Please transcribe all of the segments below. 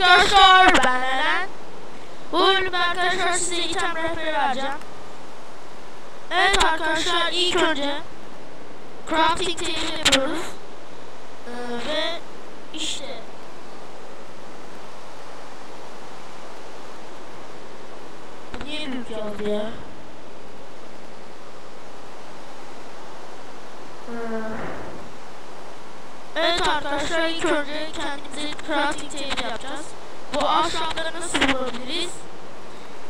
arkadaşlar ben Eren. Bu bölümde arkadaşlar size item rehberi vereceğim. Evet arkadaşlar ilk önce crafting table yapıyoruz. Ee, ve işte niye büyük yazdı ya? Ee, Evet arkadaşlar ilk önce kendimize crafting table yapacağız. Bu ahşapları nasıl bulabiliriz?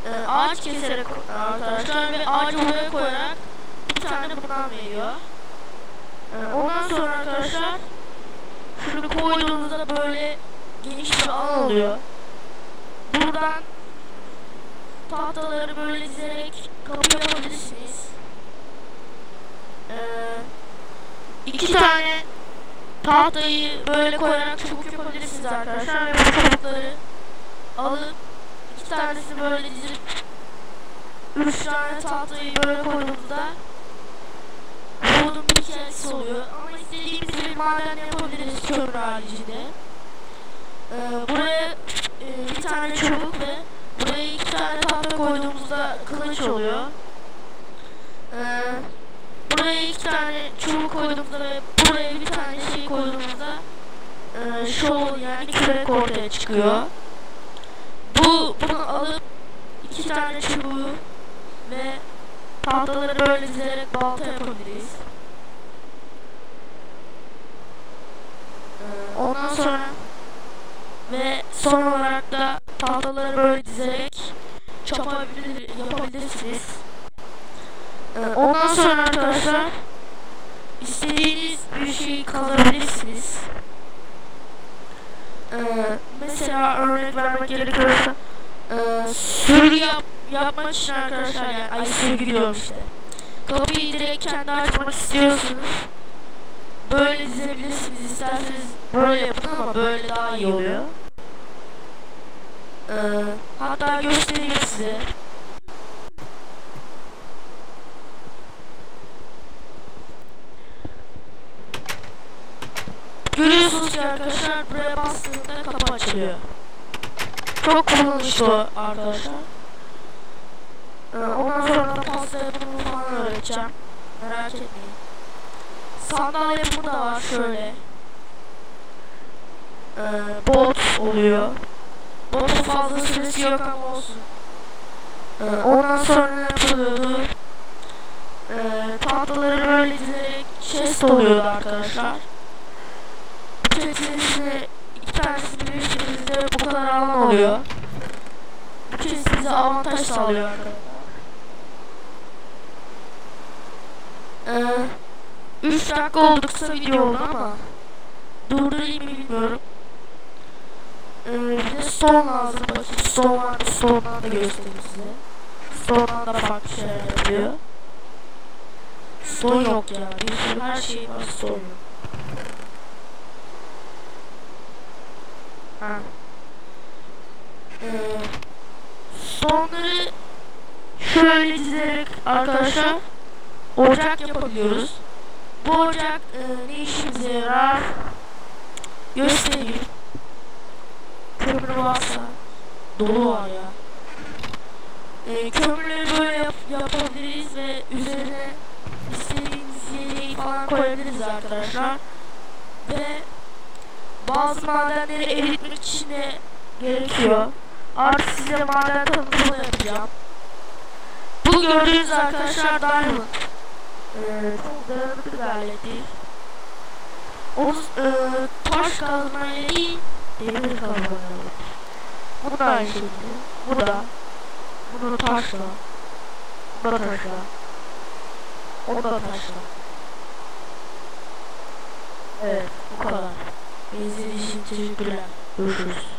Ee, ağaç keserek arkadaşlar ve ağacı buraya koyarak bir tane bundan veriyor. Ee, ondan sonra arkadaşlar şunu koyduğunuzda böyle geniş bir alan oluyor. Buradan tahtaları böyle dizerek kapı yapabilirsiniz. Ee, iki tane tahtayı böyle koyarak çubuk yapabilirsiniz arkadaşlar ve bu çubukları alıp iki tanesini böyle dizip üç tane tahtayı böyle koyduğumuzda bunun bir kendisi oluyor. Ama istediğimiz bir maden yapabiliriz kömür haricinde. Ee, buraya e, bir tane çubuk ve buraya iki tane tahta koyduğumuzda kılıç oluyor. Ee, buraya iki tane çubuk koyduğumuzda ve buraya bir tane şey koyduğumuzda e, şov yani kürek ortaya çıkıyor. Bu bunu alıp iki tane çubuğu ve tahtaları böyle dizerek balta yapabiliriz. E, ondan sonra ve son olarak da tahtaları böyle dizerek çapabilir, yapabilirsiniz. Ee, ondan sonra arkadaşlar istediğiniz bir şeyi kazanabilirsiniz. Ee, mesela örnek vermek gerekirse e, sürgü yap, yapmak için arkadaşlar yani ay sürgü diyorum işte. Kapıyı direkt kendi açmak istiyorsunuz. Böyle dizebilirsiniz isterseniz böyle yapın ama böyle daha iyi oluyor. Ee, hatta göstereyim size. Görüyorsunuz ki arkadaşlar buraya bastığında kapı açılıyor. Çok kullanışlı arkadaşlar. Ee, ondan sonra da pasta yapımını falan öğreteceğim. Merak etmeyin. Sandal yapımı da var şöyle. Ee, bot oluyor. Botun fazla süresi yok ama olsun. Ee, ondan sonra ne yapılıyordu? Ee, tahtaları böyle dizerek chest oluyordu arkadaşlar iki tanesini birleştirdiğinizde bu kadar alan oluyor. Bu chest size avantaj sağlıyor arkadaşlar. Ee, 3 dakika oldu kısa video oldu ama durdurayım bilmiyorum. Ee, stone lazım bakayım stone var mı stone'dan da göstereyim size. Stone'dan da farklı şeyler yapıyor. Stone yok ya bir sürü her şey var stone yok. Ha. Ee, sonları şöyle dizerek arkadaşlar ocak yapabiliyoruz. Bu ocak e, ne işimize yarar? Göstereyim. Kömür varsa dolu var ya. E, kömürleri böyle yap yapabiliriz ve üzerine istediğiniz yeri falan koyabiliriz arkadaşlar. Ve bazı madenleri eritmek için gerekiyor. Artık size maden tanıtımı yapacağım. Bu gördüğünüz arkadaşlar diamond. Ee, çok dağınık bir alet değil. Onu e, taş kazmayla değil, demir kazmayla. Bu da aynı şekilde. Bu da. Bunu taşla. Bu da taşla. O da taşla. Evet, bu kadar. Извините, бля, ужас.